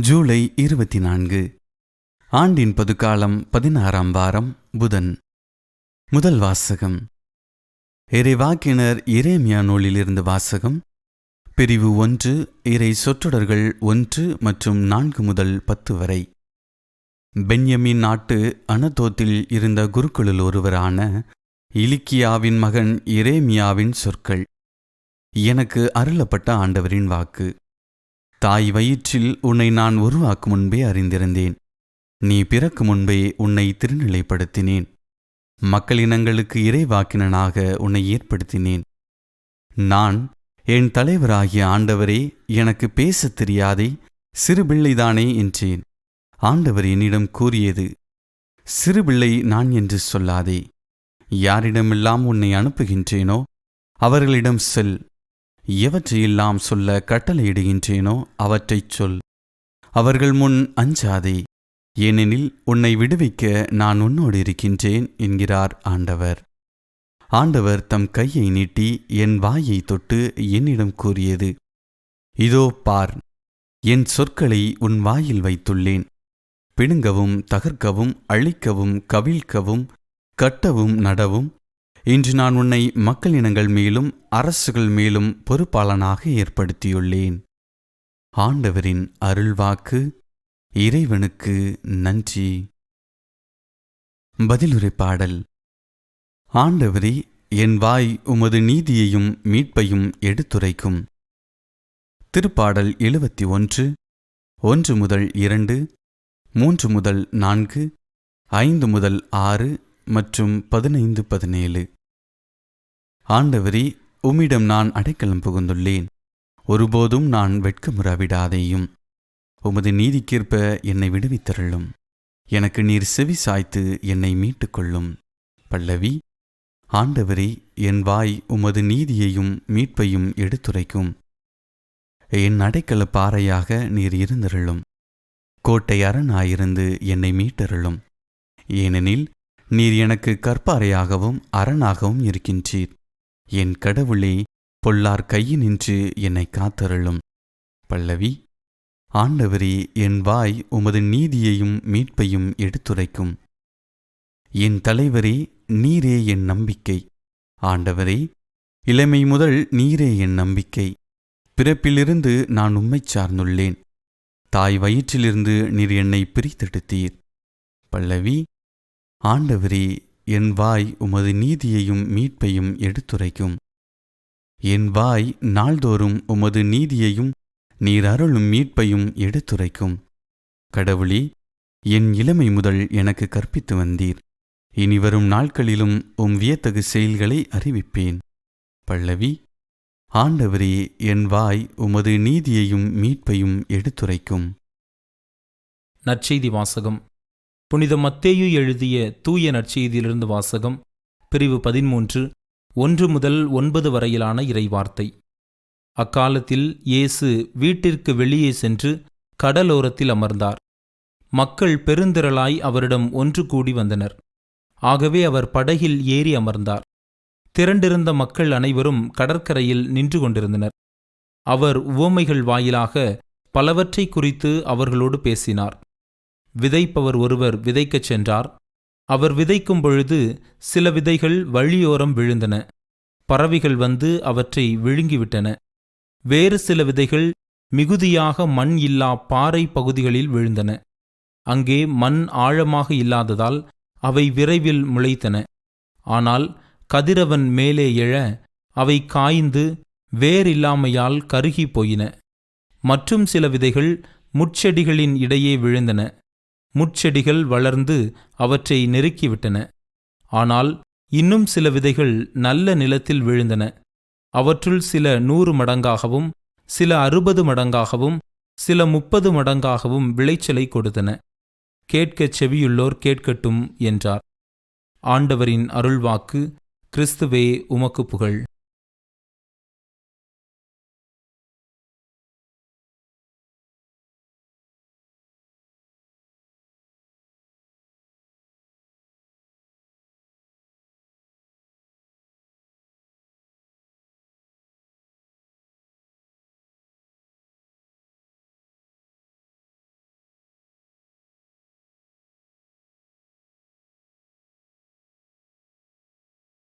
ஜூலை இருபத்தி நான்கு ஆண்டின் பொதுக்காலம் பதினாறாம் வாரம் புதன். முதல் வாசகம். இறைவாக்கினர் இரேமியா நூலிலிருந்து வாசகம். பிரிவு ஒன்று இறை சொற்றொடர்கள் ஒன்று மற்றும் நான்கு முதல் பத்து வரை. பென்யமின் நாட்டு அனதோத்தில் இருந்த குருக்களுள் ஒருவரான இலிக்கியாவின் மகன் இரேமியாவின் சொற்கள். எனக்கு அருளப்பட்ட ஆண்டவரின் வாக்கு. தாய் வயிற்றில் உன்னை நான் உருவாக்கும் முன்பே அறிந்திருந்தேன். நீ பிறக்கும் முன்பே உன்னை திருநிலைப்படுத்தினேன். மக்களினங்களுக்கு இறைவாக்கினனாக உன்னை ஏற்படுத்தினேன். நான் என் தலைவராகிய ஆண்டவரே எனக்கு பேசத் தெரியாதே சிறுபிள்ளைதானே என்றேன். ஆண்டவர் என்னிடம் கூறியது சிறுபிள்ளை நான் என்று சொல்லாதே. யாரிடமெல்லாம் உன்னை அனுப்புகின்றேனோ அவர்களிடம் செல். எவற்றையெல்லாம் சொல்ல கட்டளையிடுகின்றேனோ அவற்றைச் சொல். அவர்கள் முன் அஞ்சாதே. ஏனெனில் உன்னை விடுவிக்க நான் உன்னோடு இருக்கின்றேன் என்கிறார் ஆண்டவர். ஆண்டவர் தம் கையை நீட்டி என் வாயை தொட்டு என்னிடம் கூறியது இதோ பார் என் சொற்களை உன் வாயில் வைத்துள்ளேன். பிடுங்கவும் தகர்க்கவும் அழிக்கவும் கவிழ்க்கவும் கட்டவும் நடவும் இன்று நான் உன்னை மக்களினங்கள் மேலும் அரசுகள் மேலும் பொறுப்பாளனாக ஏற்படுத்தியுள்ளேன். ஆண்டவரின் அருள்வாக்கு இறைவனுக்கு நன்றி. பதிலுரை பாடல். ஆண்டவரே என் வாய் உமது நீதியையும் மீட்பையும் எடுத்துரைக்கும். திருப்பாடல் எழுபத்தி ஒன்று ஒன்று முதல் இரண்டு மூன்று முதல் நான்கு ஐந்து முதல் ஆறு மற்றும் பதினைந்து பதினேழு. ஆண்டவரே உம்மிடம் நான் அடைக்கலம் புகுந்துள்ளேன். ஒருபோதும் நான் வெட்கமுறாவிடாதேயும். உமது நீதிக்கேற்ப என்னை விடுவித்தருளும். எனக்கு நீர் செவி சாய்த்து என்னை மீட்டுக்கொள்ளும். பல்லவி ஆண்டவரே என் வாய் உமது நீதியையும் மீட்பையும் எடுத்துரைக்கும். என் அடைக்கல பாறையாக நீர் இருந்தருளும். கோட்டை அரணாயிருந்து என்னை மீட்டருளும். ஏனெனில் நீர் எனக்கு கற்பாறையாகவும் அரணாகவும் இருக்கின்றீர். என் கடவுளே பொல்லார் கையினின்று என்னை காத்தருளும். பல்லவி ஆண்டவரே என் வாய் உமது நீதியையும் மீட்பையும் எடுத்துரைக்கும். என் தலைவரே நீரே என் நம்பிக்கை. ஆண்டவரே இளமை முதல் நீரே என் நம்பிக்கை. பிறப்பிலிருந்து நான் உம்மை சார்ந்துள்ளேன். தாய் வயிற்றிலிருந்து நீர் என்னை பிரித்தெடுத்தீர். பல்லவி ஆண்டவரே என் வாய் உமது நீதியையும் மீட்பையும் எடுத்துரைக்கும். என் வாய் நாள்தோறும் உமது நீதியையும் நீர் அருளும் மீட்பையும் எடுத்துரைக்கும். கடவுளே என் இளமை முதல் எனக்கு கற்பித்து வந்தீர். இனிவரும் நாட்களிலும் உம் வியத்தகு செயல்களை அறிவிப்பேன். பல்லவி ஆண்டவரே என் வாய் உமது நீதியையும் மீட்பையும் எடுத்துரைக்கும். நற்செய்தி வாசகம். புனித மத்தேயு எழுதிய தூய நற்செய்தியிலிருந்து வாசகம் பிரிவு பதிமூன்று ஒன்று முதல் ஒன்பது வரையிலான இறைவார்த்தை. அக்காலத்தில் இயேசு வீட்டிற்கு வெளியே சென்று கடலோரத்தில் அமர்ந்தார். மக்கள் பெருந்திரளாய் அவரிடம் ஒன்று கூடி வந்தனர். ஆகவே அவர் படகில் ஏறி அமர்ந்தார். திரண்டிருந்த மக்கள் அனைவரும் கடற்கரையில் நின்று கொண்டிருந்தனர். அவர் உவமைகள் வாயிலாக பலவற்றை குறித்து அவர்களோடு பேசினார். விதைப்பவர் ஒருவர் விதைக்கச் சென்றார். அவர் விதைக்கும் பொழுது சில விதைகள் வழியோரம் விழுந்தன. பறவைகள் வந்து அவற்றை விழுங்கிவிட்டன. வேறு சில விதைகள் மிகுதியாக மண் இல்லா பாறை பகுதிகளில் விழுந்தன. அங்கே மண் ஆழமாக இல்லாததால் அவை விரைவில் முளைத்தன. ஆனால் கதிரவன் மேலே எழ அவை காய்ந்து வேறில்லாமையால் கருகிப் போயின. மற்றும் சில விதைகள் முட்செடிகளின் இடையே விழுந்தன. முட்செடிகள் வளர்ந்து அவற்றை நெருக்கிவிட்டன. ஆனால் இன்னும் சில விதைகள் நல்ல நிலத்தில் விழுந்தன. அவற்றுள் சில நூறு மடங்காகவும் சில அறுபது மடங்காகவும் சில முப்பது மடங்காகவும் விளைச்சலை கொடுத்தன. கேட்கச் செவியுள்ளோர் கேட்கட்டும் என்றார். ஆண்டவரின் அருள்வாக்கு கிறிஸ்துவே உமக்கு புகழ்.